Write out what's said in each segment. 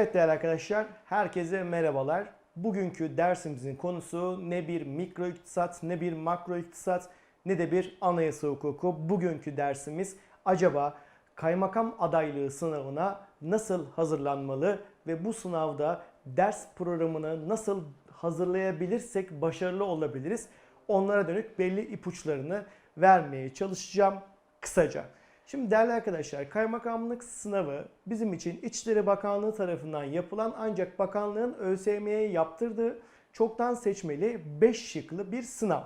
Evet değerli arkadaşlar, herkese merhabalar. Bugünkü dersimizin konusu ne bir mikro iktisat, ne bir makro iktisat, ne de bir anayasa hukuku. Bugünkü dersimiz acaba kaymakam adaylığı sınavına nasıl hazırlanmalı ve bu sınavda ders programını nasıl hazırlayabilirsek başarılı olabiliriz? Onlara dönük belli ipuçlarını vermeye çalışacağım kısaca. Şimdi değerli arkadaşlar kaymakamlık sınavı bizim için İçişleri Bakanlığı tarafından yapılan ancak bakanlığın ÖSYM'ye yaptırdığı çoktan seçmeli 5 şıklı bir sınav.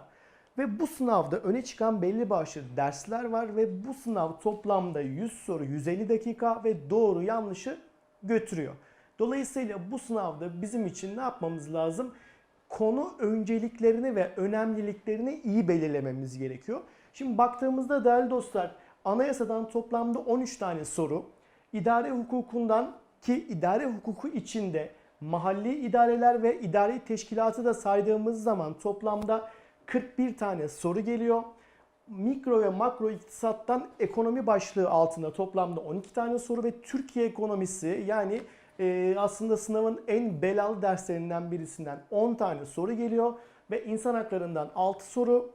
Ve bu sınavda öne çıkan belli başlı dersler var ve bu sınav toplamda 100 soru 150 dakika ve doğru yanlışı götürüyor. Dolayısıyla bu sınavda bizim için ne yapmamız lazım? Konu önceliklerini ve önemliliklerini iyi belirlememiz gerekiyor. Şimdi baktığımızda değerli dostlar Anayasadan toplamda 13 tane soru, idare hukukundan ki idare hukuku içinde mahalli idareler ve idari teşkilatı da saydığımız zaman toplamda 41 tane soru geliyor. Mikro ve makro iktisattan ekonomi başlığı altında toplamda 12 tane soru ve Türkiye ekonomisi yani e, aslında sınavın en belalı derslerinden birisinden 10 tane soru geliyor ve insan haklarından 6 soru,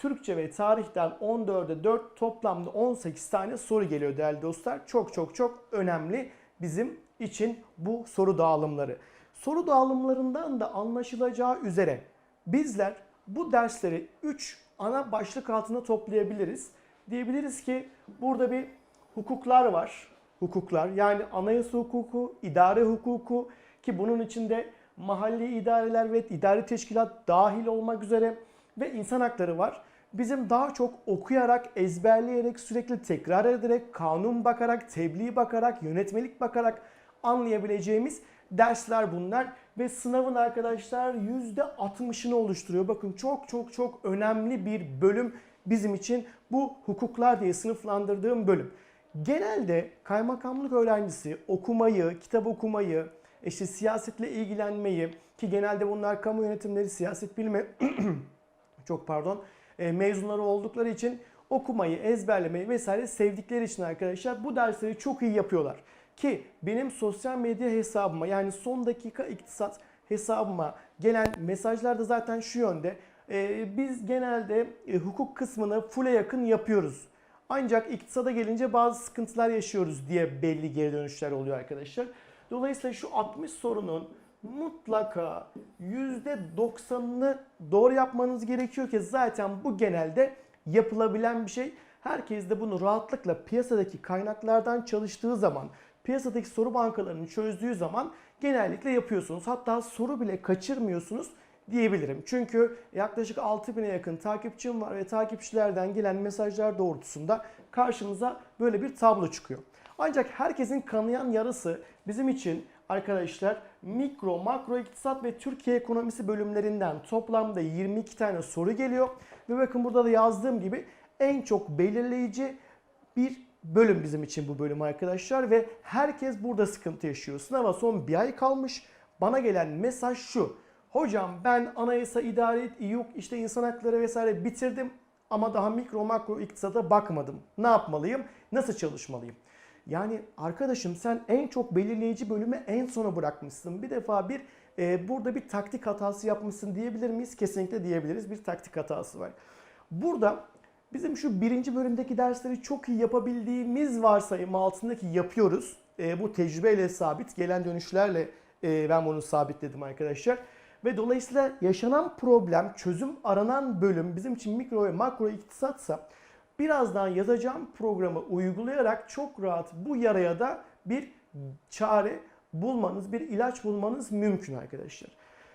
Türkçe ve tarihten 14'e 4 toplamda 18 tane soru geliyor değerli dostlar. Çok çok çok önemli bizim için bu soru dağılımları. Soru dağılımlarından da anlaşılacağı üzere bizler bu dersleri 3 ana başlık altında toplayabiliriz. Diyebiliriz ki burada bir hukuklar var. Hukuklar yani anayasa hukuku, idare hukuku ki bunun içinde mahalli idareler ve idari teşkilat dahil olmak üzere ve insan hakları var bizim daha çok okuyarak, ezberleyerek, sürekli tekrar ederek, kanun bakarak, tebliğ bakarak, yönetmelik bakarak anlayabileceğimiz dersler bunlar. Ve sınavın arkadaşlar %60'ını oluşturuyor. Bakın çok çok çok önemli bir bölüm bizim için bu hukuklar diye sınıflandırdığım bölüm. Genelde kaymakamlık öğrencisi okumayı, kitap okumayı, işte siyasetle ilgilenmeyi ki genelde bunlar kamu yönetimleri, siyaset bilimi çok pardon mezunları oldukları için okumayı, ezberlemeyi vesaire sevdikleri için arkadaşlar bu dersleri çok iyi yapıyorlar. Ki benim sosyal medya hesabıma yani son dakika iktisat hesabıma gelen mesajlar da zaten şu yönde. E, biz genelde e, hukuk kısmını full'e yakın yapıyoruz. Ancak iktisada gelince bazı sıkıntılar yaşıyoruz diye belli geri dönüşler oluyor arkadaşlar. Dolayısıyla şu 60 sorunun mutlaka %90'ını doğru yapmanız gerekiyor ki zaten bu genelde yapılabilen bir şey. Herkes de bunu rahatlıkla piyasadaki kaynaklardan çalıştığı zaman, piyasadaki soru bankalarını çözdüğü zaman genellikle yapıyorsunuz. Hatta soru bile kaçırmıyorsunuz diyebilirim. Çünkü yaklaşık 6000'e yakın takipçim var ve takipçilerden gelen mesajlar doğrultusunda karşımıza böyle bir tablo çıkıyor. Ancak herkesin kanayan yarısı bizim için arkadaşlar mikro, makro iktisat ve Türkiye ekonomisi bölümlerinden toplamda 22 tane soru geliyor. Ve bakın burada da yazdığım gibi en çok belirleyici bir bölüm bizim için bu bölüm arkadaşlar. Ve herkes burada sıkıntı yaşıyor. Sınava son bir ay kalmış. Bana gelen mesaj şu. Hocam ben anayasa, idare, yok işte insan hakları vesaire bitirdim ama daha mikro makro iktisata bakmadım. Ne yapmalıyım? Nasıl çalışmalıyım? Yani arkadaşım sen en çok belirleyici bölümü en sona bırakmışsın. Bir defa bir e, burada bir taktik hatası yapmışsın diyebilir miyiz? Kesinlikle diyebiliriz. Bir taktik hatası var. Burada bizim şu birinci bölümdeki dersleri çok iyi yapabildiğimiz varsayım altındaki yapıyoruz. E, bu tecrübeyle sabit, gelen dönüşlerle e, ben bunu sabitledim arkadaşlar. Ve dolayısıyla yaşanan problem, çözüm aranan bölüm bizim için mikro ve makro iktisatsa birazdan yazacağım programı uygulayarak çok rahat bu yaraya da bir çare bulmanız, bir ilaç bulmanız mümkün arkadaşlar.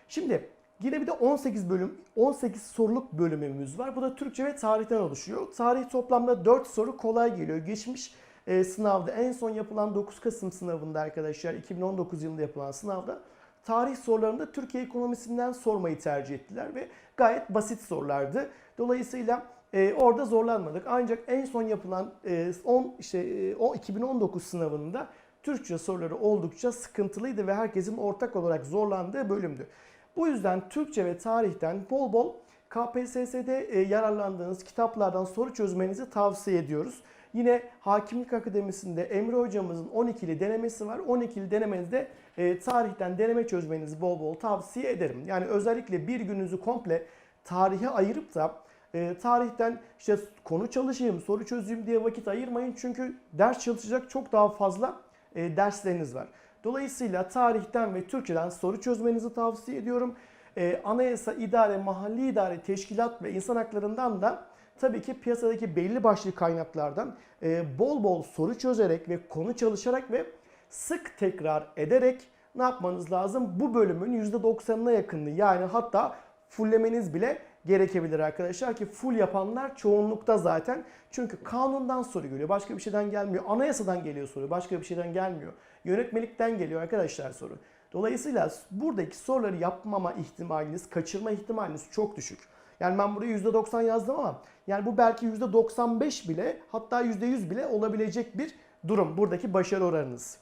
Şimdi yine bir de 18 bölüm, 18 soruluk bölümümüz var. Bu da Türkçe ve tarihten oluşuyor. Tarih toplamda 4 soru kolay geliyor. Geçmiş e, sınavda en son yapılan 9 Kasım sınavında arkadaşlar 2019 yılında yapılan sınavda tarih sorularında Türkiye ekonomisinden sormayı tercih ettiler ve gayet basit sorulardı. Dolayısıyla e, orada zorlanmadık. Ancak en son yapılan e, 10 işte e, o 2019 sınavında Türkçe soruları oldukça sıkıntılıydı ve herkesin ortak olarak zorlandığı bölümdü. Bu yüzden Türkçe ve tarihten bol bol KPSS'de e, yararlandığınız kitaplardan soru çözmenizi tavsiye ediyoruz. Yine Hakimlik Akademisi'nde Emre hocamızın 12'li denemesi var. 12'li denemenizde e, tarihten deneme çözmenizi bol bol tavsiye ederim. Yani özellikle bir gününüzü komple tarihe ayırıp da e, tarihten işte konu çalışayım, soru çözeyim diye vakit ayırmayın. Çünkü ders çalışacak çok daha fazla e, dersleriniz var. Dolayısıyla tarihten ve Türkçeden soru çözmenizi tavsiye ediyorum. E, anayasa, idare, mahalli idare, teşkilat ve insan haklarından da tabii ki piyasadaki belli başlı kaynaklardan e, bol bol soru çözerek ve konu çalışarak ve sık tekrar ederek ne yapmanız lazım? Bu bölümün %90'ına yakınını yani hatta fulllemeniz bile gerekebilir arkadaşlar ki full yapanlar çoğunlukta zaten. Çünkü kanundan soru geliyor. Başka bir şeyden gelmiyor. Anayasadan geliyor soru. Başka bir şeyden gelmiyor. Yönetmelikten geliyor arkadaşlar soru. Dolayısıyla buradaki soruları yapmama ihtimaliniz, kaçırma ihtimaliniz çok düşük. Yani ben buraya %90 yazdım ama yani bu belki %95 bile hatta %100 bile olabilecek bir durum buradaki başarı oranınız.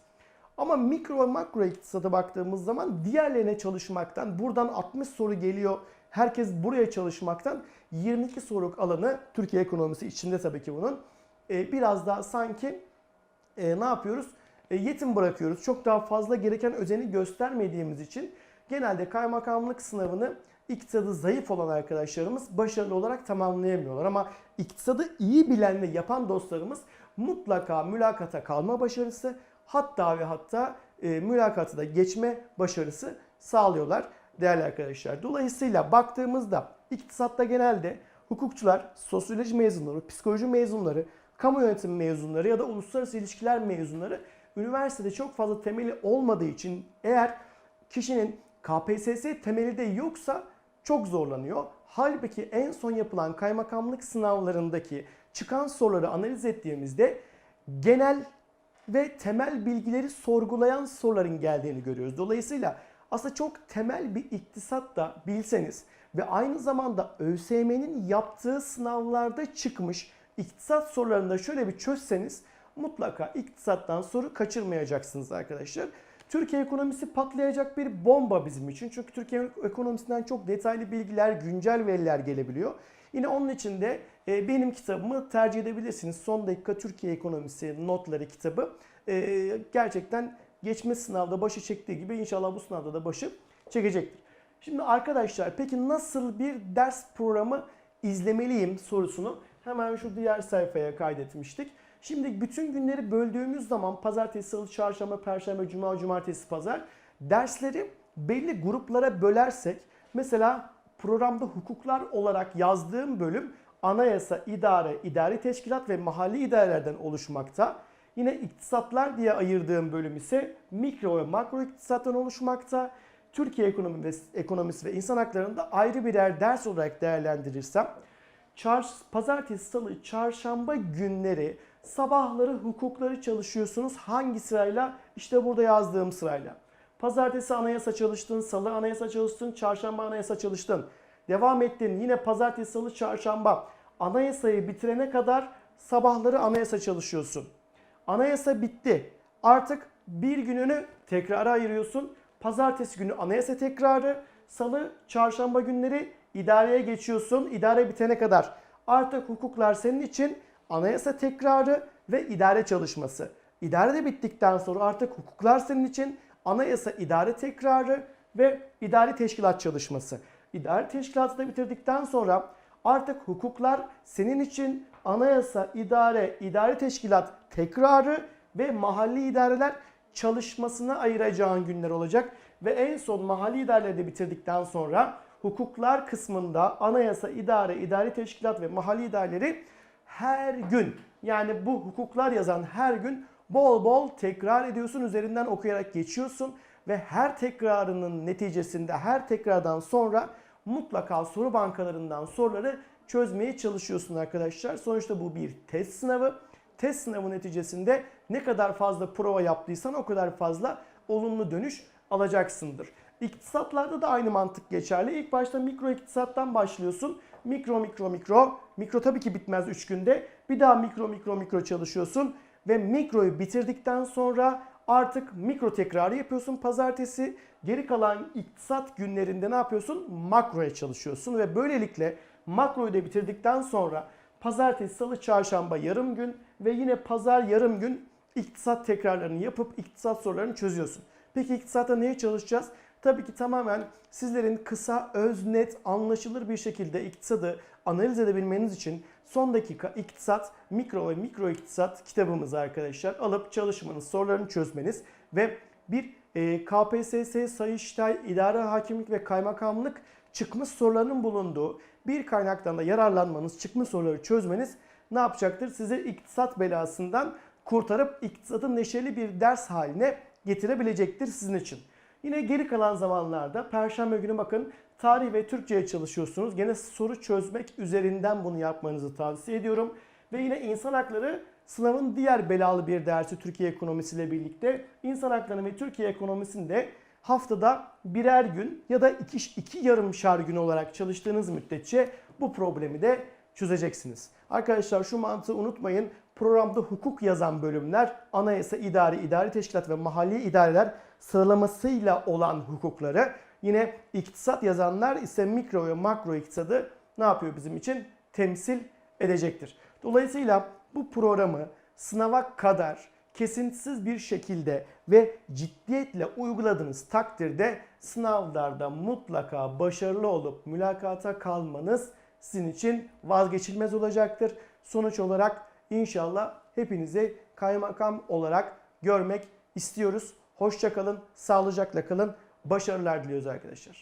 Ama mikro ve makro iktisada baktığımız zaman diğerlerine çalışmaktan buradan 60 soru geliyor. Herkes buraya çalışmaktan 22 soruluk alanı Türkiye ekonomisi içinde tabii ki bunun. e, biraz daha sanki e, ne yapıyoruz? E, yetim bırakıyoruz. Çok daha fazla gereken özeni göstermediğimiz için genelde kaymakamlık sınavını iktisadı zayıf olan arkadaşlarımız başarılı olarak tamamlayamıyorlar. Ama iktisadı iyi bilen ve yapan dostlarımız mutlaka mülakata kalma başarısı hatta ve hatta mülakatı da geçme başarısı sağlıyorlar değerli arkadaşlar. Dolayısıyla baktığımızda iktisatta genelde hukukçular, sosyoloji mezunları, psikoloji mezunları, kamu yönetimi mezunları ya da uluslararası ilişkiler mezunları üniversitede çok fazla temeli olmadığı için eğer kişinin KPSS temeli de yoksa çok zorlanıyor. Halbuki en son yapılan kaymakamlık sınavlarındaki çıkan soruları analiz ettiğimizde genel ve temel bilgileri sorgulayan soruların geldiğini görüyoruz. Dolayısıyla aslında çok temel bir iktisat da bilseniz ve aynı zamanda ÖSYM'nin yaptığı sınavlarda çıkmış iktisat sorularını da şöyle bir çözseniz mutlaka iktisattan soru kaçırmayacaksınız arkadaşlar. Türkiye ekonomisi patlayacak bir bomba bizim için. Çünkü Türkiye ekonomisinden çok detaylı bilgiler, güncel veriler gelebiliyor. Yine onun için de e, benim kitabımı tercih edebilirsiniz. Son dakika Türkiye ekonomisi notları kitabı. E, gerçekten geçme sınavda başı çektiği gibi inşallah bu sınavda da başı çekecektir. Şimdi arkadaşlar peki nasıl bir ders programı izlemeliyim sorusunu hemen şu diğer sayfaya kaydetmiştik. Şimdi bütün günleri böldüğümüz zaman pazartesi, salı, çarşamba, perşembe, cuma, cumartesi, pazar dersleri belli gruplara bölersek mesela programda hukuklar olarak yazdığım bölüm anayasa, idare, idari teşkilat ve mahalli idarelerden oluşmakta. Yine iktisatlar diye ayırdığım bölüm ise mikro ve makro iktisattan oluşmakta. Türkiye ekonomi ve, ekonomisi ve insan haklarında ayrı birer ders olarak değerlendirirsem çar, pazartesi, salı, çarşamba günleri sabahları hukukları çalışıyorsunuz. Hangi sırayla? İşte burada yazdığım sırayla. Pazartesi anayasa çalıştın, salı anayasa çalıştın, çarşamba anayasa çalıştın. Devam ettin yine pazartesi, salı, çarşamba. Anayasayı bitirene kadar sabahları anayasa çalışıyorsun. Anayasa bitti. Artık bir gününü tekrara ayırıyorsun. Pazartesi günü anayasa tekrarı, salı, çarşamba günleri idareye geçiyorsun. İdare bitene kadar. Artık hukuklar senin için anayasa tekrarı ve idare çalışması. İdare de bittikten sonra artık hukuklar senin için anayasa idare tekrarı ve idari teşkilat çalışması. İdari teşkilatı da bitirdikten sonra artık hukuklar senin için anayasa, idare, idari teşkilat tekrarı ve mahalli idareler çalışmasına ayıracağın günler olacak. Ve en son mahalli idareleri de bitirdikten sonra hukuklar kısmında anayasa, idare, idari teşkilat ve mahalli idareleri her gün yani bu hukuklar yazan her gün bol bol tekrar ediyorsun. Üzerinden okuyarak geçiyorsun ve her tekrarının neticesinde her tekrardan sonra mutlaka soru bankalarından soruları çözmeye çalışıyorsun arkadaşlar. Sonuçta bu bir test sınavı. Test sınavı neticesinde ne kadar fazla prova yaptıysan o kadar fazla olumlu dönüş alacaksındır. İktisatlarda da aynı mantık geçerli. İlk başta mikro iktisattan başlıyorsun. Mikro mikro mikro. Mikro tabii ki bitmez 3 günde. Bir daha mikro mikro mikro çalışıyorsun. Ve mikroyu bitirdikten sonra artık mikro tekrarı yapıyorsun pazartesi. Geri kalan iktisat günlerinde ne yapıyorsun? Makroya çalışıyorsun ve böylelikle makroyu da bitirdikten sonra pazartesi, salı, çarşamba yarım gün ve yine pazar yarım gün iktisat tekrarlarını yapıp iktisat sorularını çözüyorsun. Peki iktisatta neye çalışacağız? Tabii ki tamamen sizlerin kısa, öz, net, anlaşılır bir şekilde iktisadı analiz edebilmeniz için son dakika iktisat, mikro ve mikro iktisat kitabımızı arkadaşlar alıp çalışmanız, sorularını çözmeniz ve bir e, KPSS, Sayıştay, İdare Hakimlik ve Kaymakamlık çıkmış sorularının bulunduğu bir kaynaktan da yararlanmanız, çıkmış soruları çözmeniz ne yapacaktır? Size iktisat belasından kurtarıp iktisatı neşeli bir ders haline getirebilecektir sizin için. Yine geri kalan zamanlarda Perşembe günü bakın tarih ve Türkçe'ye çalışıyorsunuz. Gene soru çözmek üzerinden bunu yapmanızı tavsiye ediyorum. Ve yine insan hakları sınavın diğer belalı bir dersi Türkiye ekonomisiyle birlikte. İnsan hakları ve Türkiye ekonomisinde haftada birer gün ya da iki, iki yarımşar gün olarak çalıştığınız müddetçe bu problemi de çözeceksiniz. Arkadaşlar şu mantığı unutmayın. Programda hukuk yazan bölümler anayasa, idari, idari teşkilat ve mahalli idareler sıralamasıyla olan hukukları. Yine iktisat yazanlar ise mikro ve makro iktisadı ne yapıyor bizim için? Temsil edecektir. Dolayısıyla bu programı sınava kadar kesintisiz bir şekilde ve ciddiyetle uyguladığınız takdirde sınavlarda mutlaka başarılı olup mülakata kalmanız sizin için vazgeçilmez olacaktır. Sonuç olarak inşallah hepinizi kaymakam olarak görmek istiyoruz. Hoşça kalın, sağlıcakla kalın. Başarılar diliyoruz arkadaşlar.